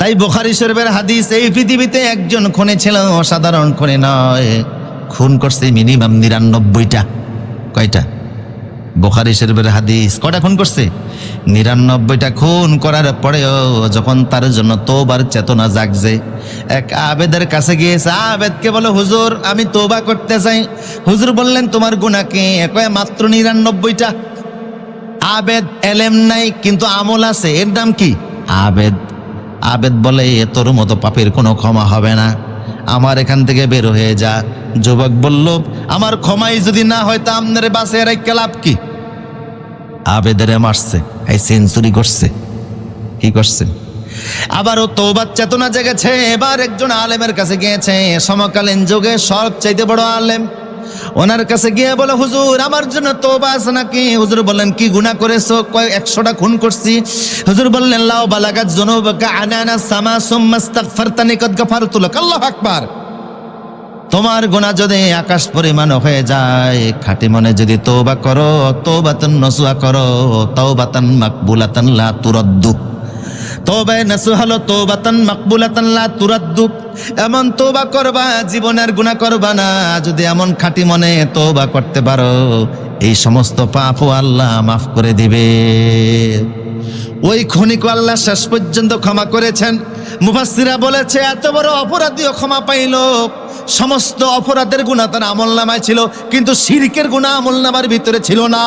তাই বোখারি শরীফের হাদিস, এই পৃথিবীতে একজন খুনে ছিল, অসাধারণ খুনে নয়। খুন করছে মিনিমাম নিরানব্বইটা। কয়টা? বোখারি শরীফের হাদিস কটা খুন করছে? নিরানব্বইটা খুন করার পরেও যখন তার জন্য তোবার চেতনা জাগছে, এক আবেদের কাছে গিয়েছে, আবেদকে বলে, হুজুর, আমি তোবা করতে চাই। হুজুর বললেন, তোমার গুণাকে কয়, মাত্র নিরানব্বইটা। আবেদ এলেম নাই, কিন্তু আমল আছে। এর নাম কি? আবেদ আবেদ বলে তোর মতো পাপের কোনো ক্ষমা হবে না। আমার এখান থেকে বের হয়ে যা। যুবক বলল, আমার ক্ষমাই যদি না হয়, তা আমনের বাসে এর লাভ কি? আবেদের মারছে, এই সেঞ্চুরি করছে। কি করছে? আবার ও তৌবার চেতনা জেগেছে। এবার একজন আলেমের কাছে গিয়েছে। সমকালীন যুগে সব চাইতে বড় আলেম। ওনার কাছে গিয়ে বলে, হুজুর, আমার জন্য তোবা আছে নাকি? হুজুর বললেন, কি গুনাহ করেছ? কয়, একশোটা খুন করছি। হুজুর বললেন, লাও বালাগাত জুনুবাকা আনানা সামা সুম্মা ইস্তাগফারতানি কদ গাফারতু লাক আল্লাহু আকবার। তোমার গোনা যদি আকাশ পরিমাণ হয়ে যায়, খাটি মনে যদি তৌবা করো তৌবাতান নসুয়া করো তৌবাতান মাকবুলাতান লা তুরাদ্দু। তবে নাসুহালো তৌবাতান মাকবুলাতান, লা তুরাদ্দু। এমন তৌবা করবা, জীবনের গুনাহ করবা না। যদি এমন খাটি মনে তৌবা করতে পারো, এই সমস্ত পাপও আল্লাহ মাফ করে দিবে। ওই খনিক আল্লাহ শেষ পর্যন্ত ক্ষমা করেছেন। মুফাসসিরা বলেছে, এত বড় অপরাধীও ক্ষমা পাইল। সমস্ত অপরাধের গুণা তার আমল নামায় ছিল, কিন্তু শিরকের গুণা আমল নামার ভিতরে ছিল না।